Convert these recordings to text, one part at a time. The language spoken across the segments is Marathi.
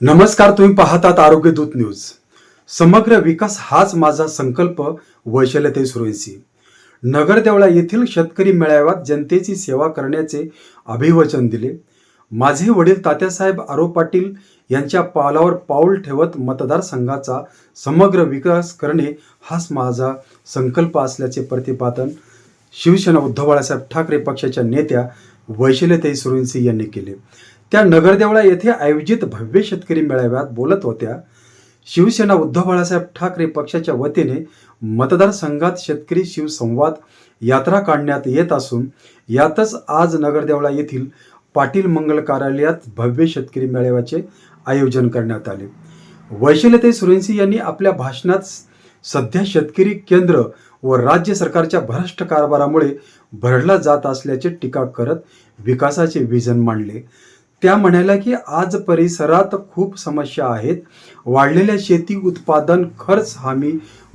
नमस्कार तुम्ही पाहतात आरोग्य दूत न्यूज. समग्र विकास हाच माझा संकल्प वैशल्यते सुरेसी नगरदेवळा येथील शेतकरी मेळाव्यात जनतेची सेवा करण्याचे अभिवचन दिले. माझे वडील तात्यासाहेब आरो पाटील यांच्या पावलावर पाऊल ठेवत मतदारसंघाचा समग्र विकास करणे हाच माझा संकल्प असल्याचे प्रतिपादन शिवसेना उद्धव बाळासाहेब ठाकरे पक्षाच्या नेत्या वैशल्यताई सुरेंसी यांनी केले. त्या नगरदेवळा येथे आयोजित भव्य शेतकरी मेळाव्यात बोलत होत्या. शिवसेना उद्धव बाळासाहेब ठाकरे पक्षाच्या वतीने मतदारसंघात शेतकरी शिवसंवाद यात्रा काढण्यात येत असून यातच आज नगरदेवळा येथील पाटील मंगल कार्यालयात भव्य शेतकरी मेळाव्याचे आयोजन करण्यात आले. वैशलते सुरेंसी यांनी आपल्या भाषणात सध्या शेतकरी केंद्र व राज्य सरकारच्या भ्रष्ट कारभारामुळे भरडला जात असल्याचे टीका करत विकासाचे विजन मांडले. त्या म्हणाल्या की आज परिसरात खूप समस्या आहेत. वाढलेल्या शेती उत्पादन खर्च हमी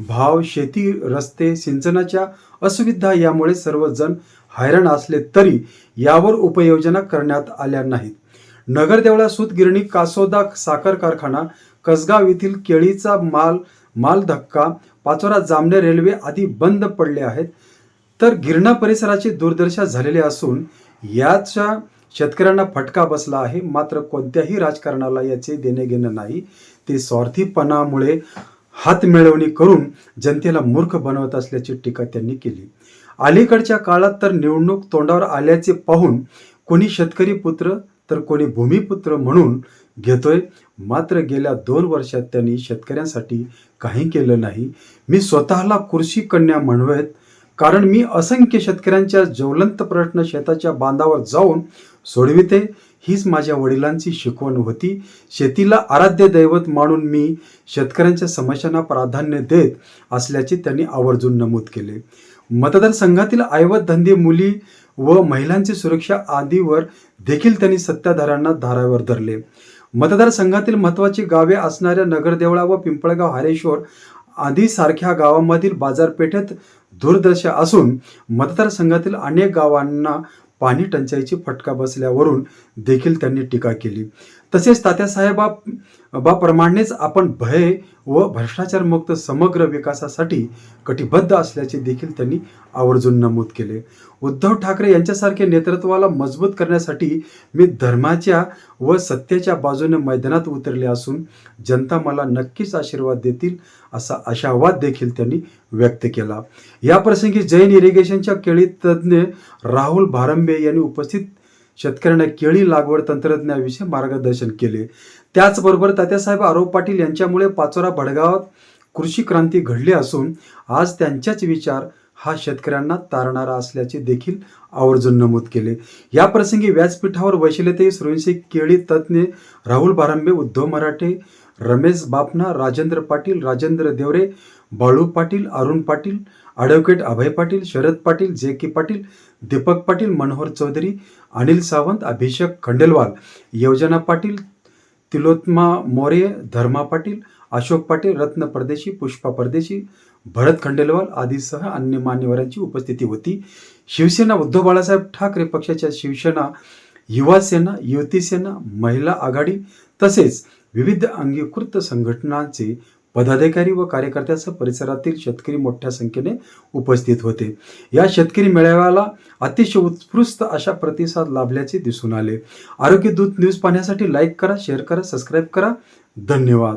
भाव शेती रस्ते सिंचनाच्या असुविधा यामुळे सर्वजण हैराण असले तरी यावर उपाययोजना करण्यात आल्या नाहीत. नगरदेवळा सूतगिरणी कासोदा साखर कारखाना कसगाव येथील केळीचा माल माल धक्का पाचोरा जामणे रेल्वे आदी बंद पडले आहेत. तर गिरणा परिसराची दुर्दशा झालेली असून याच्या शेतकऱ्यांना फटका बसला आहे. मात्र कोणत्याही राजकारणाला याचे देणे घेणं नाही. ते स्वार्थीपणामुळे हात मिळवणी करून जनतेला मूर्ख बनवत असल्याची टीका त्यांनी केली. अलीकडच्या काळात तर निवडणूक तोंडावर आल्याचे पाहून कोणी शेतकरी पुत्र तर कोणी भूमिपुत्र म्हणून घेतोय. मात्र गेल्या दोन वर्षात त्यांनी शेतकऱ्यांसाठी काही केलं नाही. मी स्वतःला कृषी कन्या म्हणवेत कारण मी असंख्य शेतकऱ्यांच्या ज्वलंत प्रश्न शेताच्या बांधावर जाऊन सोडविते हीच माझ्या वडिलांची शिकवण होती. शेतीला आराध्य दैवत मानून मी शेतकऱ्यांच्या समस्यांना प्राधान्य देत असल्याचे त्यांनी आवर्जून नमूद केले. मतदारसंघातील ऐवत धंदे मुली व महिलांची सुरक्षा आदीवर देखील त्यांनी सत्ताधाऱ्यांना धारावर धरले. मतदारसंघातील महत्वाची गावे असणाऱ्या नगरदेवळा व पिंपळगाव हरेश्वर आदीसारख्या गावांमधील बाजारपेठेत दुर्दशा असून मतदारसंघातील अनेक गावांना पाणी टंचाईची फटका बसल्यावरून देखील त्यांनी टीका केली. तसेच तात्यासाहेबा बाप्रमाणेच आपण भय व भ्रष्टाचारमुक्त समग्र विकासासाठी कटिबद्ध असल्याचे देखील त्यांनी आवर्जून नमूद केले. उद्धव ठाकरे यांच्यासारखे नेतृत्वाला मजबूत करण्यासाठी मी धर्माच्या व सत्याच्या बाजूने मैदानात उतरले असून जनता मला नक्कीच आशीर्वाद देतील असा आशावाद देखील त्यांनी व्यक्त केला. या प्रसंगी जैन इरिगेशनच्या केळी तज्ज्ञ राहुल भारंबे यांनी उपस्थित शेतकऱ्यांना केळी लागवड तंत्रज्ञानाविषयी मार्गदर्शन केले. त्याचबरोबर तात्यासाहेब आरोप पाटील यांच्यामुळे पाचोरा भडगावात कृषी क्रांती घडली असून आज त्यांच्याच विचार हा शेतकऱ्यांना तारणारा असल्याचे देखील आवर्जून नमूद केले. या प्रसंगी व्यासपीठावर वैशिलते सुरवंशी केळी तज्ज्ञ Rahul Bharambe Uddhav Marathe Ramesh Bapna Rajendra Patil Rajendra Deore Balu Patil Arun Patil advocate Abhay Patil Sharad Patil J K Patil Deepak Patil Manohar Chaudhari Anil Sawant अभिषेक खंडेलवाल योजना पाटील तिलोत्मा मोरे धर्मा पाटील अशोक पाटील रत्न परदेशी पुष्पा परदेशी भरत खंडेलवाल आदीसह अन्य मान्यवरांची उपस्थिती होती. शिवसेना उद्धव बाळासाहेब ठाकरे पक्षाच्या शिवसेना युवा सेना सेना महिला आघाडी तसेच विविध अंगीकृत संघटनांचे पदाधिकारी व कार्यकर्त्यासह परिसरातील शेतकरी मोठ्या संख्येने उपस्थित होते. या शेतकरी मेळाव्याला अतिशय उत्कृष्ट अशा प्रतिसाद लाभल्याचे दिसून आले. आरोग्य दूत न्यूज पाहण्यासाठी लाईक करा शेअर करा सबस्क्राईब करा. धन्यवाद.